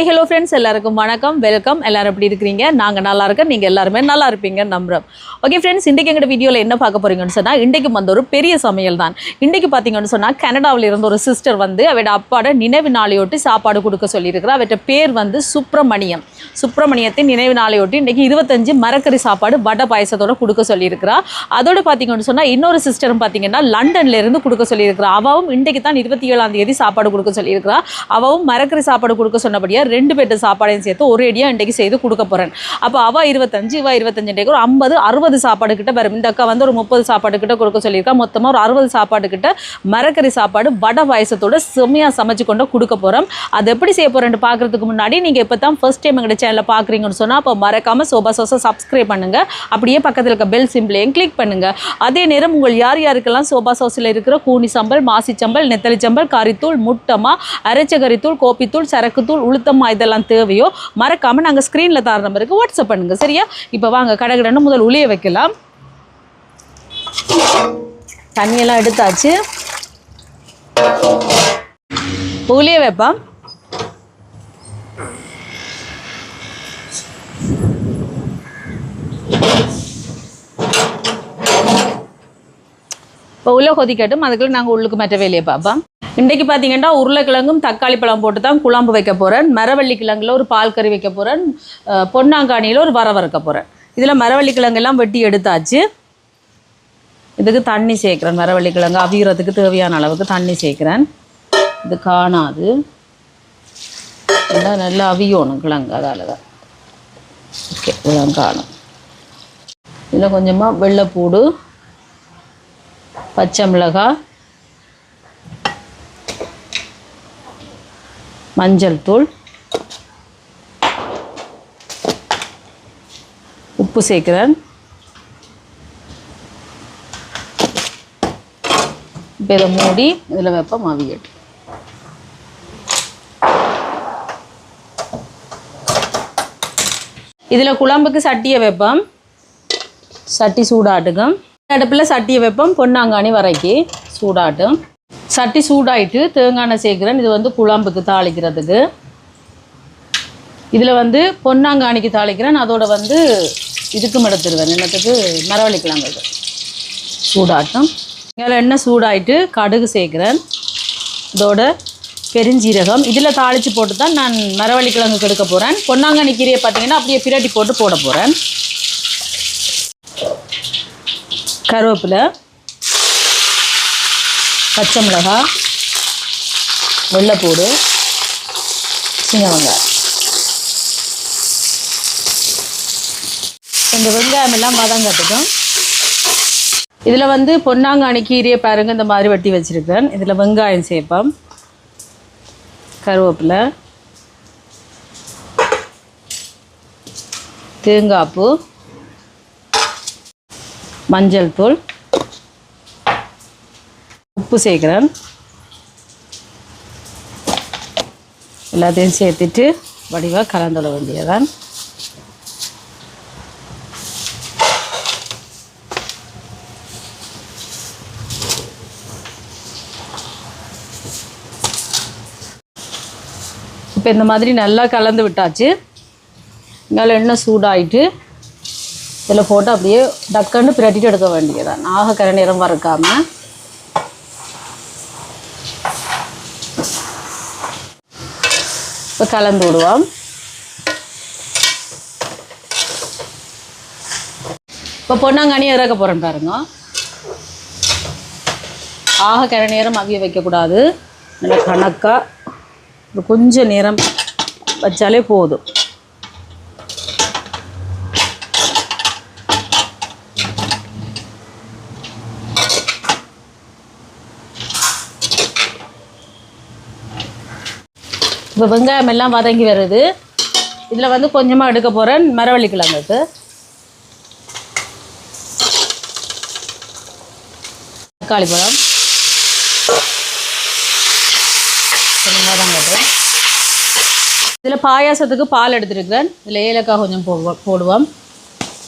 Hi hello friends எல்லாருக்கும் வணக்கம். Welcome எல்லாரும் எப்படி இருக்கிறீங்க? நாங்கள் நல்லா இருக்கோம். நீங்கள் எல்லாருமே நல்லா இருப்பீங்கன்னு நம்புகிறோம் ஓகே ஃப்ரெண்ட்ஸ் இன்றைக்கு எங்கள் வீடியோவில் என்ன பார்க்க போகிறீங்கன்னு சொன்னால் இன்றைக்கு வந்து ஒரு பெரிய சமையல் தான். இன்றைக்கு பார்த்தீங்கன்னு சொன்னால் கனடாவில் இருந்த ஒரு சிஸ்டர் வந்து அவட அப்பாட நினைவு நாளையொட்டி சாப்பாடு கொடுக்க சொல்லியிருக்கிறா. அவட்ட பேர் வந்து சுப்பிரமணியம். சுப்பிரமணியத்தின் நினைவு நாளையொட்டி இன்றைக்கி இருபத்தஞ்சு மரக்கறி சாப்பாடு வடை பாயசத்தோட கொடுக்க சொல்லியிருக்கிறா. அதோட பார்த்தீங்கன்னு சொன்னால் இன்னொரு சிஸ்டரும் பார்த்தீங்கன்னா லண்டன்ல இருந்து கொடுக்க சொல்லியிருக்கிறா. அவவும் இன்றைக்கு தான் இருபத்தி ஏழாம் தேதி சாப்பாடு கொடுக்க சொல்லியிருக்கிறா. அவவும் மரக்கறி சாப்பாடு கொடுக்க சொன்னபடியா ரெண்டு பேர்ட்டு சாப்பாடையும் சேர்த்து ஒரு அடியாக இன்றைக்கு செய்து கொடுக்க போகிறேன் அப்போ அவள் இருபத்தஞ்சு இவ இருபத்தஞ்சு இன்றைக்கு ஒரு ஐம்பது அறுபது சாப்பாடு கிட்ட வரும் இந்த அக்கா வந்து ஒரு முப்பது சாப்பாடு கிட்ட கொடுக்க சொல்லியிருக்கா. மொத்தமாக ஒரு அறுபது சாப்பாடு கிட்ட மரக்கறி சாப்பாடு வடை பாயசத்தோட செம்மையாக சமைச்சு கொண்டு கொடுக்க போகிறோம் அது எப்படி செய்ய போகிறேன்னு பார்க்குறதுக்கு முன்னாடி நீங்கள் இப்போ தான் ஃபர்ஸ்ட் டைம் எங்கள் சேனலில் பார்க்குறீங்கன்னு சொன்னால் அப்போ மறக்காமல் சோபா சோசா சப்ஸ்கிரைப் பண்ணுங்கள் அப்படியே பக்கத்தில் இருக்க பெல் சிம்பிளையும் கிளிக் பண்ணுங்கள் அதே நேரம் உங்கள் யார் யாருக்கெல்லாம் சோபா சோஸில் இருக்கிற கூனி சம்பல் மாசி சம்பல் நெத்தலி சம்பல் கறித்தூள் முட்டமா அரைச்ச கறித்தூள் கோப்பித்தூள் சரக்குத்தூள் உளுத்தம்மா இதெல்லாம் தேவையோ மறக்காமல் நாங்கள் ஸ்க்ரீனில் தர நம்பருக்கு வாட்ஸ்அப் பண்ணுங்கள் சரியா? இப்போ வாங்க கடகடன்னு முதல் உளிய வைக்கலாம் தண்ணியெல்லாம் எடுத்தாச்சு. புளிய வைப்போம். இப்போ உள்ள கொதிக்கட்டும். அதுக்குள்ள நாங்கள் உள்ளுக்கு மற்ற வேலையை பார்ப்போம். இன்றைக்கு பார்த்தீங்கன்னா உருளைக்கிழங்கும் தக்காளி பழம் போட்டு தான் குழம்பு வைக்க போகிறேன் மரவள்ளி கிழங்குல ஒரு பால் கறி வைக்க போகிறேன் பொன்னாங்கானியில் ஒரு வர வறுக்க போகிறேன் இதில் மரவள்ளி கிழங்கெல்லாம் வெட்டி எடுத்தாச்சு. இதுக்கு தண்ணி சேர்க்குறேன் மரவள்ளி கிழங்கு அவியறதுக்கு தேவையான அளவுக்கு தண்ணி சேர்க்குறேன். இது காணாது. நல்லா நல்லா அவியணும் கிழங்கு அதால் தான் ஓகே இதெல்லாம் காணும். இதில் கொஞ்சமாக வெள்ளைப்பூடு பச்சை மிளகாய் மஞ்சள் தூள் உப்பு சேர்க்குறேன். இப்போ இதை மூடி இதில் வைப்போம் அவியட்டு இதில் குழம்புக்கு சட்டியை வைப்போம். சட்டி சூடாட்டுக்கும். அடுப்பில் சட்டியை வைப்போம். பொன்னாங்கானி வரைக்கி சூடாட்டும். சட்டி சூடாயிட்டு தேங்காய் எண்ணெய் சேர்க்குறேன். இது வந்து குழம்புக்கு தாளிக்கிறதுக்கு. இதில் வந்து பொன்னாங்கானிக்கு தாளிக்கிறேன். அதோட வந்து இதுக்கும் எடுத்துருவேன் என்னத்துக்கு? மரவள்ளிக்கிழங்கு இது. சூடாட்டும். இதில் எண்ணெய் சூடாயிட்டு கடுகு சேர்க்குறேன். இதோட பெருஞ்சீரகம். இதில் தாளித்து போட்டு தான் நான் மரவள்ளி கிழங்குக்கு எடுக்க போகிறேன் பொன்னாங்கண்ணி கீரையை பார்த்தீங்கன்னா அப்படியே பிரட்டி போட்டு போட போகிறேன் கருவேப்பிலை பச்சை மிளகாய் வெள்ளைப்பூடு சின்ன வெங்காயம். இந்த வெங்காயம் எல்லாம் வதங்கட்டும் இதில் வந்து பொன்னாங்கானி கீரையை பாருங்கள் இந்த மாதிரி வெட்டி வச்சுருக்கேன். இதில் வெங்காயம் சேர்ப்போம் கருவேப்பிலை. தேங்காய்ப்பூ மஞ்சள் தூள். உப்பு சேர்க்குறேன். எல்லாத்தையும் சேர்த்துட்டு வடிவாக கலந்துட வேண்டியதான் இந்த மாதிரி நல்லா கலந்து விட்டாச்சு. இங்கால எண்ணெய் சூடாயிட்டு இதில் போட்டு அப்படியே டக்குன்னு பிரட்டிட்டு எடுக்க வேண்டியதான் ஆக நிறம் வறுக்காமல் இப்போ கலந்து விடுவோம். இப்போ பொன்னாங்கண்ணி இறக்க போகிறேன் பாருங்க. ஆக கரை நேரம் அவிய வைக்கக்கூடாது. நல்லா கணக்காக ஒரு கொஞ்சம் நேரம் வச்சாலே போதும். இப்போ வெங்காயம் எல்லாம் வதங்கி வருது. இதில் வந்து கொஞ்சமாக எடுக்க போகிறேன் மரவள்ளி கிழங்குக்கு தக்காளி பழம் கொஞ்சம் வதங்கட்டும் இதில் பாயாசத்துக்கு பால் எடுத்துருக்கிறேன். இதில் ஏலக்காய் கொஞ்சம் போடுவோம் போடுவோம்.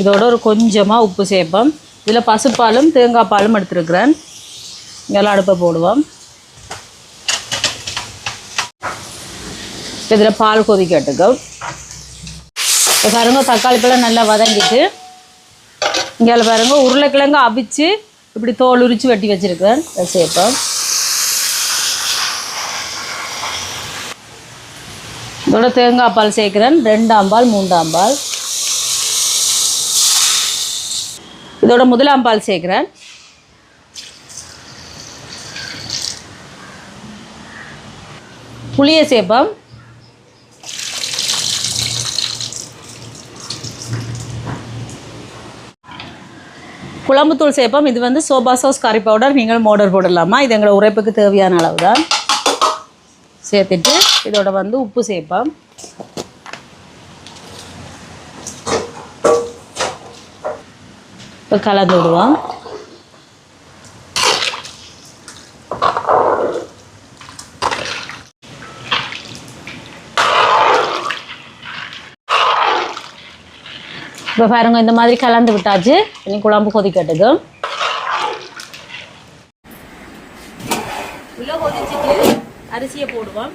இதோட ஒரு கொஞ்சமாக உப்பு சேர்ப்போம். இதில் பசுப்பாலும் தேங்காய் பாலும் எடுத்துருக்கிறேன். இதெல்லாம் அடுப்பை போடுவோம். இதில் பால் கொதிக்கட்டுக்கும் இப்போ பாருங்க தக்காளி பழம் நல்லா வதங்கிட்டு இங்கே பாருங்க உருளைக்கிழங்கு அவிச்சு இப்படி தோல் உரித்து வெட்டி வச்சுருக்கேன் சேர்ப்போம். இதோட தேங்காய் பால் சேர்க்குறேன். ரெண்டாம் பால் மூன்றாம் பால். இதோட முதலாம் பால் சேர்க்குறேன். புளியை சேர்ப்போம். குழம்புத்தூள் சேர்ப்போம். இது வந்து சோபா சாஸ் கறி பவுடர் நீங்கள் மோடர் போடலாமா? இது எங்களோட உரைப்புக்கு தேவையான அளவு தான் சேர்த்துட்டு இதோட வந்து உப்பு சேர்ப்போம். இப்போ கலந்து விடுவோம். இப்போ பாருங்க இந்த மாதிரி கலந்து விட்டாச்சு. இனி குழம்பு கொதிக்கட்டுது. உள்ள கொதிச்சுட்டு அரிசியை போடுவோம்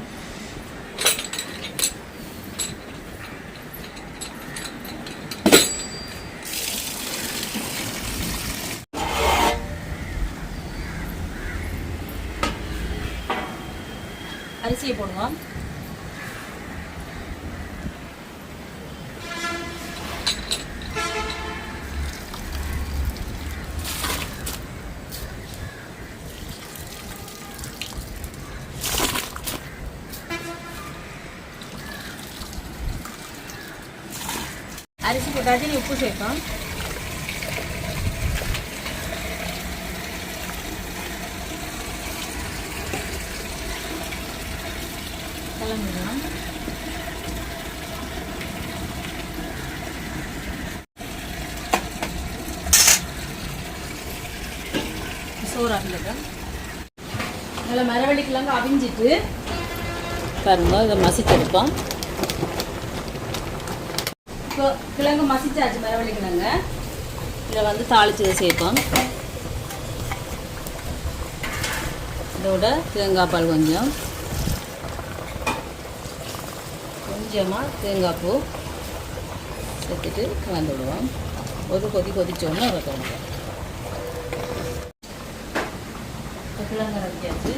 அரிசியை போடுவோம் அரிசி உப்பு சேர்ப்போம் கிளம்பிடலாம் சோறு அவிஞ்சிட்டேன் அதில் மரவள்ளி கிழங்கு அவிஞ்சிட்டு பாருங்க இதை மசிச்செடுப்போம் இப்போ கிழங்கு மசிச்சாச்சு மரவள்ளி கிழங்கு இதில் வந்து தாளிச்சதை சேர்ப்போம். இதோட தேங்காய் பால் கொஞ்சம். கொஞ்சமாக தேங்காய் பூ எடுத்துட்டு கலந்து விடுவோம். ஒரு கொதி கொதிச்சோன்னு இறக்கணும் இப்போ கிழங்கு இறக்கியாச்சு.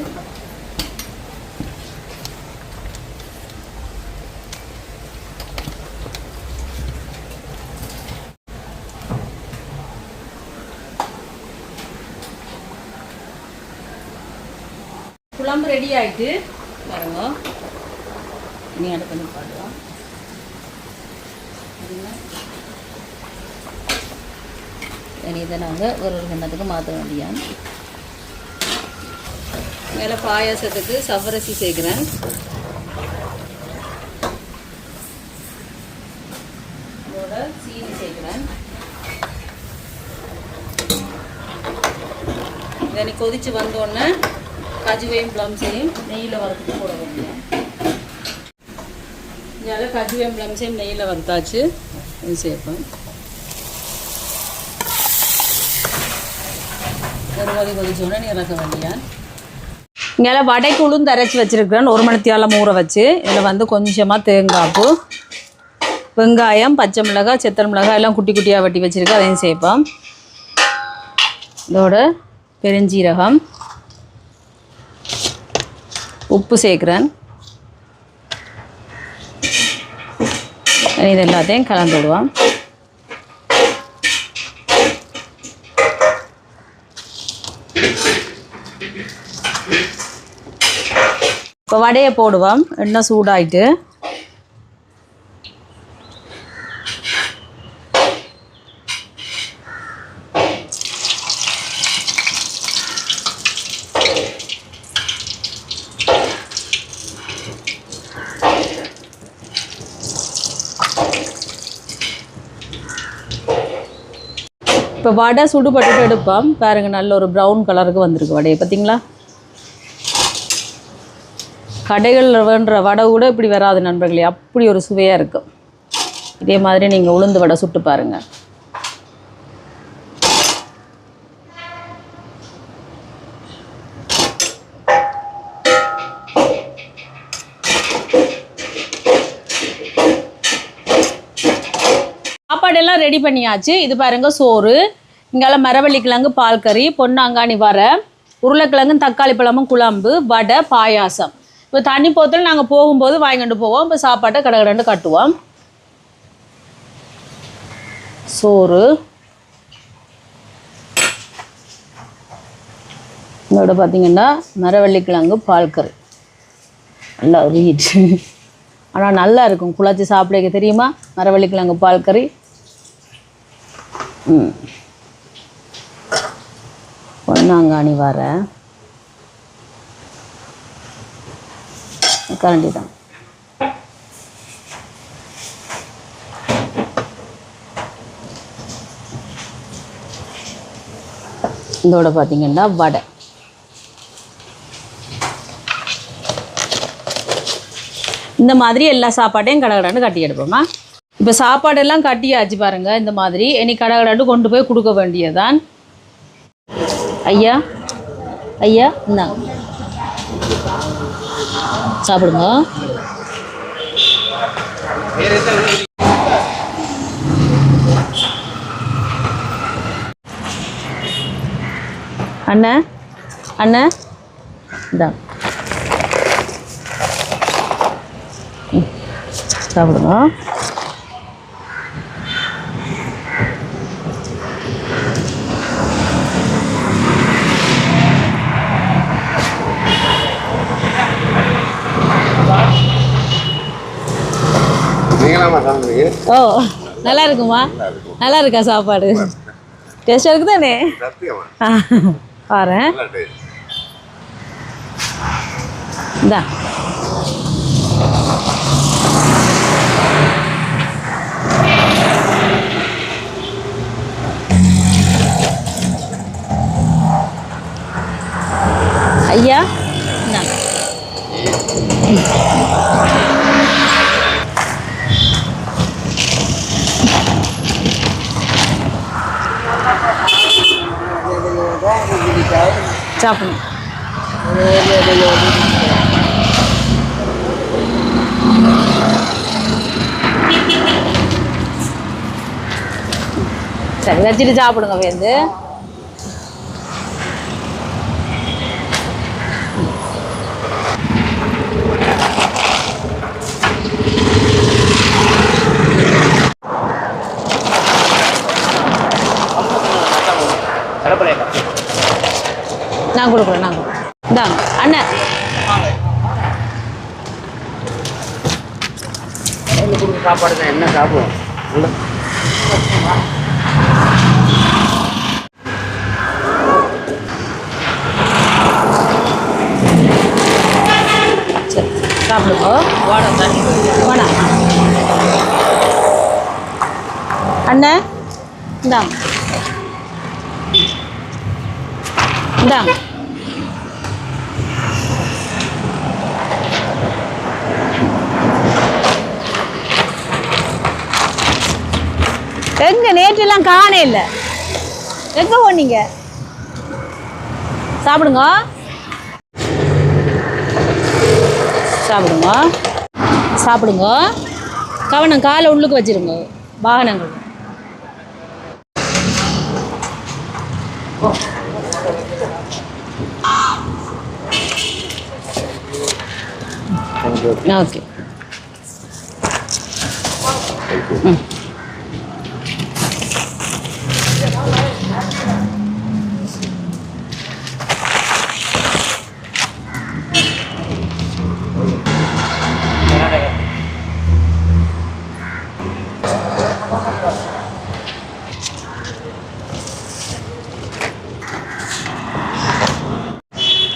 குழம்பு ரெடி ஆகிட்டு பாருங்க. இனி அடுப்பு நிப்பாடுவோம் இனி இதை நாங்கள் ஒரு ஒரு கிண்ணத்துக்கு மாற்ற வேண்டியான் மேலே பாயாசத்துக்கு சவரசி சேர்க்குறேன். இதோட சீனி சேர்க்குறேன். இதை கொதிச்சு வந்தோடனே கஜுவையும் பிளம்ஸையும் நெய்யில் வறுத்து போட வேண்டியது இதில் கஜுவையும் பிளம்ஸையும் நெய்யில் வறுத்தாச்சு. இது சேர்ப்பேன் ஒரு கொதி கொதிச்சோடனே நீ இறக்க வேண்டியா? இங்கே வடைக்குழும் தரைச்சி அரைச்சி வச்சுருக்கிறேன். ஒரு மணித்தியால் ஊற வச்சு. இதில் வந்து கொஞ்சமாக தேங்காய் வெங்காயம் பச்சை மிளகாய் செத்தல் மிளகாய் எல்லாம் குட்டி குட்டியாக வெட்டி வச்சுருக்கேன் அதையும் சேர்ப்போம் இதோட பெருஞ்சீரகம். உப்பு சேர்க்குறேன். இது எல்லாத்தையும் கலந்து விடுவோம். இப்போ வடையை போடுவோம். எண்ணெய் சூடாயிட்டு. இப்போ வடை சுடுபட்டுட்டு எடுப்போம். பாருங்க நல்ல ஒரு ப்ரௌன் கலருக்கு வந்திருக்கு வடையை. பார்த்தீங்களா கடைகளில் வேண்டுற வடை கூட இப்படி வராது நண்பர்களே. அப்படி ஒரு சுவையாக இருக்கும் இதே மாதிரி நீங்கள் உளுந்து வடை சுட்டு பாருங்கள் ஃபுல்லாக ரெடி பண்ணியாச்சு. இது பாருங்க சோறு. இங்கால மரவள்ளிக்கிழங்கு பால் கறி பொன்னாங்கானி வர உருளைக்கிழங்கும் தக்காளி பழமும் குழம்பு வடை பாயாசம். இப்போ தண்ணி போத்தில் நாங்கள் போகும்போது வாங்கிட்டு போவோம். இப்போ சாப்பாட்டை கடகடன்னு கட்டுவோம். சோறு. இதோட பார்த்தீங்கன்னா மரவள்ளிக்கிழங்கு பால் கறி நல்லா ரீட் ஆனால் நல்லா இருக்கும். குழச்சி சாப்பிட தெரியுமா? மரவள்ளிக்கிழங்கு பால் கறி ம். பொன்னாங்காணி வர. கரண்டி தான் இதோட பார்த்தீங்கன்னா வடை. இந்த மாதிரி எல்லா சாப்பாட்டையும் கடகடன்னு கட்டி எடுப்போமா? இப்போ சாப்பாடெல்லாம் கட்டியாச்சு பாருங்கள் இந்த மாதிரி. இனி கடாண்டு கொண்டு போய் கொடுக்க வேண்டியதுதான். ஐயா ஐயா இந்தாங்க சாப்பிடுங்க. அண்ணா அண்ணன் இந்தாங்க சாப்பிடுங்க. ஓ நல்லா இருக்குமா? நல்லா இருக்கா சாப்பாடு? டேஸ்டாக இருக்கு. தானே பாரு. இந்தா. ஐயா. இந்தா. சாப்பிடணும். சரி வச்சுட்டு சாப்பிடுங்க வேந்து. நான் கொடுக்குறேன் நான் கொடுக்குறேன். இந்தாங்க அண்ணன் சாப்பாடு தான் என்ன சரி சாப்பிடுங்க. வாடா. அண்ணன் இந்தாங்க இந்தாங்க எங்க நேற்றுலாம் காணே இல்லை. எங்க போனீங்க சாப்பிடுங்க. சாப்பிடுங்க. சாப்பிடுங்க. கவனம் காலை உள்ளுக்கு வச்சிருங்க. வாகனங்கள். ஓகே ம்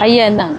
ஐயா இந்தாங்க சாப்பிடுங்க ஆ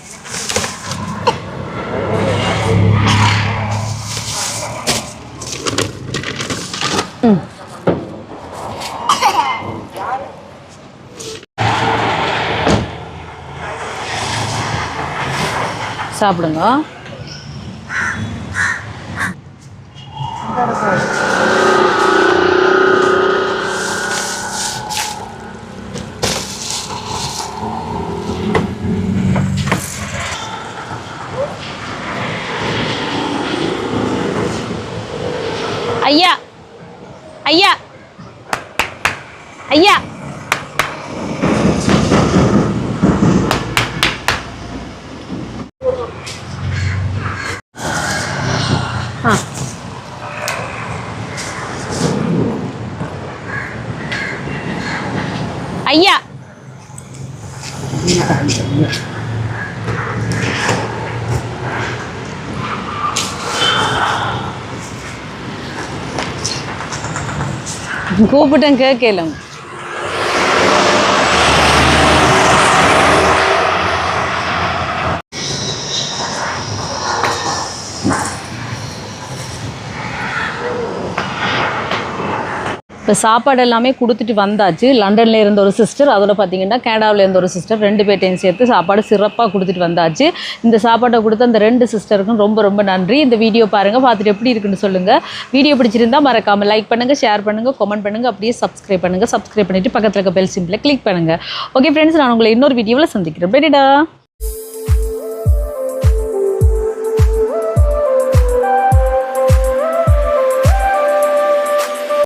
சாப்பிடுங்க ஐயா ஐயா ஆ. ஐயா. கூப்பிட்டேன் கேட்கலும் இப்போ சாப்பாடு எல்லாமே கொடுத்துட்டு வந்தாச்சு. லண்டனில் இருந்த ஒரு சிஸ்டர் அதோட பார்த்தீங்கன்னா கனடாவில் இருந்த ஒரு சிஸ்டர் ரெண்டு பேர்ட்டையும் சேர்த்து சாப்பாடு சிறப்பாக கொடுத்துட்டு வந்தாச்சு. இந்த சாப்பாட்டை கொடுத்த அந்த ரெண்டு சிஸ்டருக்கும் ரொம்ப ரொம்ப நன்றி. இந்த வீடியோ பாருங்கள் பார்த்துட்டு எப்படி இருக்குன்னு சொல்லுங்கள் வீடியோ பிடிச்சிருந்தா மறக்காமல் லைக் பண்ணுங்கள் ஷேர் பண்ணுங்கள் கமெண்ட் பண்ணுங்கள் அப்படியே சப்ஸ்கிரைப் பண்ணுங்கள் சப்ஸ்கிரைப் பண்ணிவிட்டு பக்கத்தில் இருக்க பெல் சிம்பிளை கிளிக் பண்ணுங்கள் ஓகே ஃப்ரெண்ட்ஸ் நான் உங்களை இன்னொரு வீடியோவில் சந்திக்கிறேன். பெரிடா